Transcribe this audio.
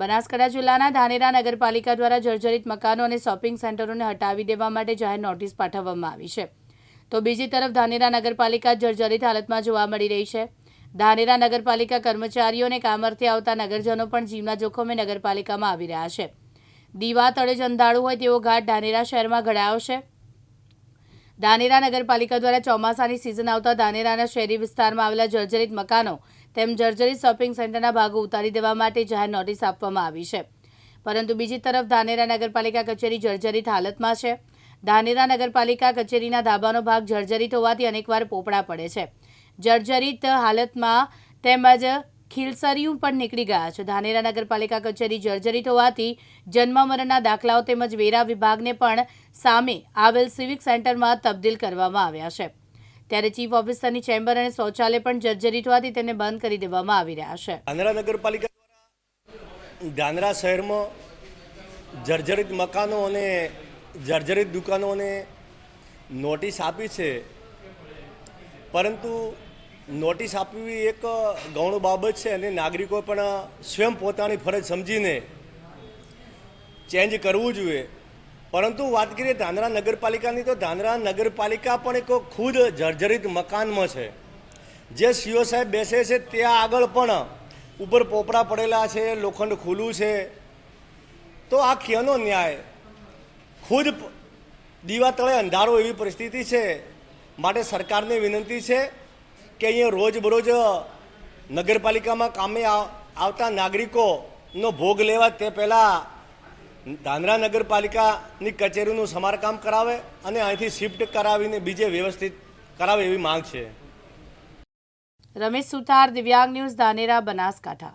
બનાસકાંઠા જિલ્લાના ધાનેરા નગરપાલિકા દ્વારા જર્જરિત મકાનો અને શોપિંગ સેન્ટરોને હટાવી દેવા માટે જાહેર નોટિસ પાઠવવામાં આવી છે. તો બીજી તરફ ધાનેરા નગરપાલિકા જર્જરિત હાલતમાં જોવા મળી રહી છે. ધાનેરા નગરપાલિકા કર્મચારીઓને કામરથી આવતા નગરજનો પણ જીવના જોખમે નગરપાલિકામાં આવી રહ્યા છે. દીવા તળે જ હોય તેવો ઘાટ ધાનેરા શહેરમાં ઘડાયો છે. ધાનેરા નગરપાલિકા દ્વારા ચોમાસાની સિઝન આવતા ધાનેરાના શહેરી વિસ્તારમાં આવેલા જર્જરિત મકાનો તેમ જર્જરિત શોપિંગ સેન્ટરના ભાગો ઉતારી દેવા માટે જાહેર નોટિસ આપવામાં આવી છે. પરંતુ બીજી તરફ ધાનેરા નગરપાલિકા કચેરી જર્જરિત હાલતમાં છે. ધાનેરા નગરપાલિકા કચેરીના ધાબાનો ભાગ જર્જરિત હોવાથી અનેકવાર પોપડા પડે છે. જર્જરિત હાલતમાં તેમજ ખીલસરિયું પણ નીકળી ગયા છે. ધાનેરા નગરપાલિકા કચેરી જર્જરિત હોવાથી જન્મ મરણના દાખલાઓ તેમજ વેરા વિભાગને પણ સામે આવેલ સિવિક સેન્ટરમાં તબદીલ કરવામાં આવ્યા છે. ત્યારે ચીફ ઓફિસરની ચેમ્બર અને શૌચાલય પણ જર્જરિત હોવાથી તેને બંધ કરી દેવામાં આવી રહ્યા છે. ધાનેરા નગરપાલિકા દ્વારા શહેરમાં જર્જરિત મકાનો અને જર્જરિત દુકાનોને નોટિસ આપી છે. પરંતુ નોટિસ આપવી એક ગૌણ બાબત છે અને નાગરિકો પણ સ્વયં પોતાની ફરજ સમજીને ચેન્જ કરવું જોઈએ. પરંતુ વાત કરીએ ધાનેરા નગરપાલિકાની, તો ધાનેરા નગરપાલિકા પણ એક ખુદ જર્જરિત મકાનમાં છે. જે સીઓ સાહેબ બેસે છે, ત્યાં આગળ પણ ઉપર પોપડા પડેલા છે, લોખંડ ખુલ્લું છે. તો આ ક્યાંનો ન્યાય? ખુદ દીવા તળે અંધારો એવી પરિસ્થિતિ છે. માટે સરકારને વિનંતી છે કે અહીંયા રોજબરોજ નગરપાલિકામાં કામે આવ- આવતા નાગરિકોનો ભોગ લેવા તે પહેલાં ધાંધ્રા નગરપાલિકાની કચેરીનું સમારકામ કરાવે અને અહીંથી શિફ્ટ કરાવીને બીજે વ્યવસ્થિત કરાવે એવી માંગ છે. રમેશ સુથાર, દિવ્યાંગ ન્યૂઝ, ધાનેરા, બનાસકાંઠા.